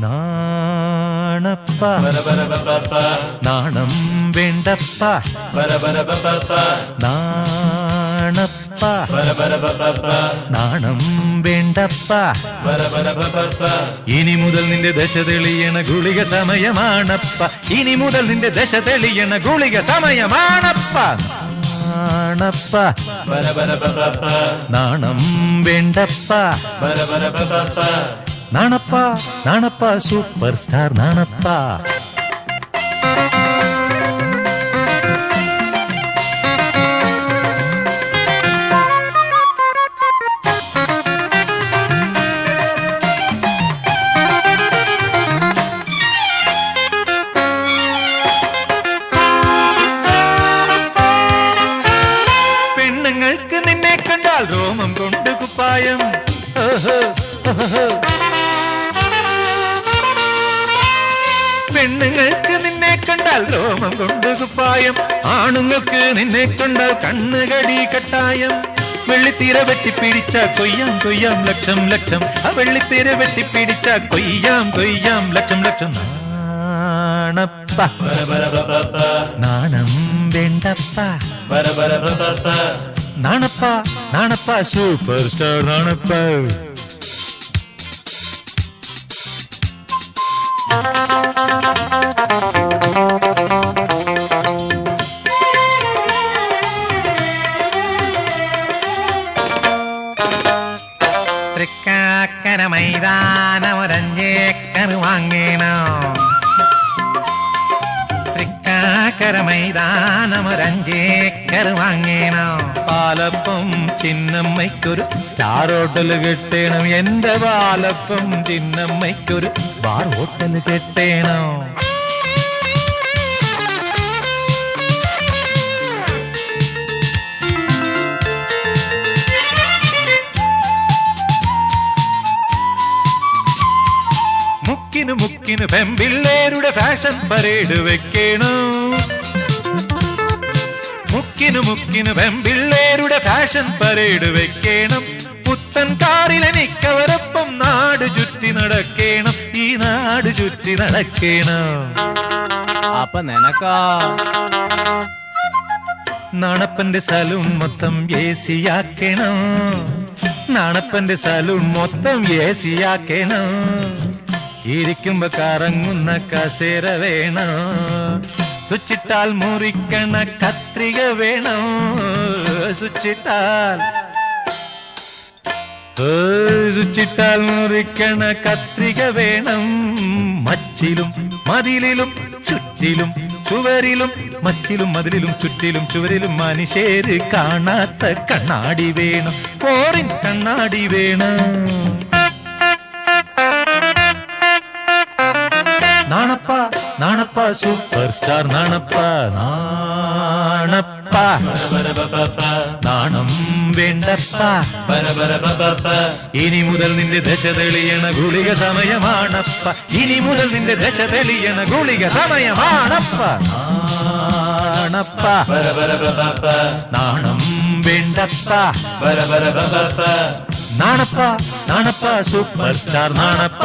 നാണപ്പ. നാണം വേണ്ടപ്പ. നാണപ്പ. നാണം വേണ്ടപ്പ. ഇനി മുതൽ നിന്റെ ദശ തെളിയണ ഗുളിക സമയമാണപ്പ. ഇനി മുതൽ നിന്റെ ദശ തെളിയണ ഗുളിക സമയമാണപ്പ. നാണപ്പ. നാണം വേണ്ടപ്പ. നാണപ്പ നാണപ്പ സൂപ്പർ സ്റ്റാർ നാണപ്പ പെണ്ണുങ്ങൾക്ക് നിന്നെ കണ്ടാൽ രോമം കൊണ്ട് കുപ്പായം ഓഹോ, ഓഹോ. കണ്ടാൽ രോമം കൊണ്ട് കുപ്പായം ആണുങ്ങൾക്ക് നിന്നെ കണ്ടാൽ കണ്ണുകടി കട്ടായം. വെള്ളിത്തീര വെട്ടിപ്പിടിച്ച കൊയ്യാം കൊയ്യാം ലക്ഷം ലക്ഷം. ആ വെള്ളിത്തീര വെട്ടിപ്പിടിച്ച കൊയ്യാം കൊയ്യാം ലക്ഷം ലക്ഷം. നാണപ്പ. നാണം വേണ്ടപ്പ. Nanappa Nanappa super star Nanappa. Thrikkakara മൈതാനമൊരഞ്ചേക്കർ വാങ്ങേണോ Thrikkakara മൈതാനമൊരഞ്ചേക്കർ വാങ്ങേണോ palappam ചിന്നമ്മയ്ക്കൊരു സ്റ്റാർ ഹോട്ടൽ കെട്ടേണം എന്റെ പാലപ്പം ചിന്നമ്മയ്ക്കൊരു ബാർ ഹോട്ടൽ കെട്ടേണോ മുക്കിന് പെമ്പിള്ളേരുടെ ഫാഷൻ പരേഡ് വെക്കണം? മുക്കിന് മുക്കിന് പെമ്പിള്ളേരുടെ ഫാഷൻ പരേഡ് വെക്കണം. പുത്തൻ കാറിലെനിക്കവരൊപ്പം നാട് ചുറ്റി നടക്കണം. ഈ നാട് ചുറ്റി നടക്കണം. അപ്പൊ നിനക്കാ? നാണപ്പന്റെ സലൂൺ മൊത്തം എ സിയാക്കണം നാണപ്പന്റെ സലൂൺ മൊത്തം എ സിയാക്കണം ഇരിക്കുമ്പോ കറങ്ങുന്ന കസേര വേണം? സ്വിച്ചിട്ടാൽ മുറിക്കണ കത്രിക വേണം? സ്വിച്ചിട്ടാൽ സ്വിച്ചിട്ടാൽ മുറിക്കണ കത്രിക വേണം. മച്ചിലും മതിലിലും ചുറ്റിലും ചുവരിലും മച്ചിലും മതിലിലും ചുറ്റിലും ചുവരിലും മനുഷ്യര് കാണാത്ത കണ്ണാടി വേണം. ഫോറിൻ കണ്ണാടി വേണം. നാണപ്പ നാണപ്പ സൂപ്പർ സ്റ്റാർ നാണപ്പ നാണപ്പ നാണം വേണ്ടപ്പ ഇനി മുതൽ നിന്റെ ദശ തെളിയണ ഗുളിക സമയമാണപ്പ ഇനി മുതൽ നിന്റെ ദശ തെളിയണ ഗുളിക സമയമാണപ്പ നാണപ്പ നാണം വേണ്ടപ്പ നാണപ്പ നാണപ്പ സൂപ്പർ സ്റ്റാർ നാണപ്പ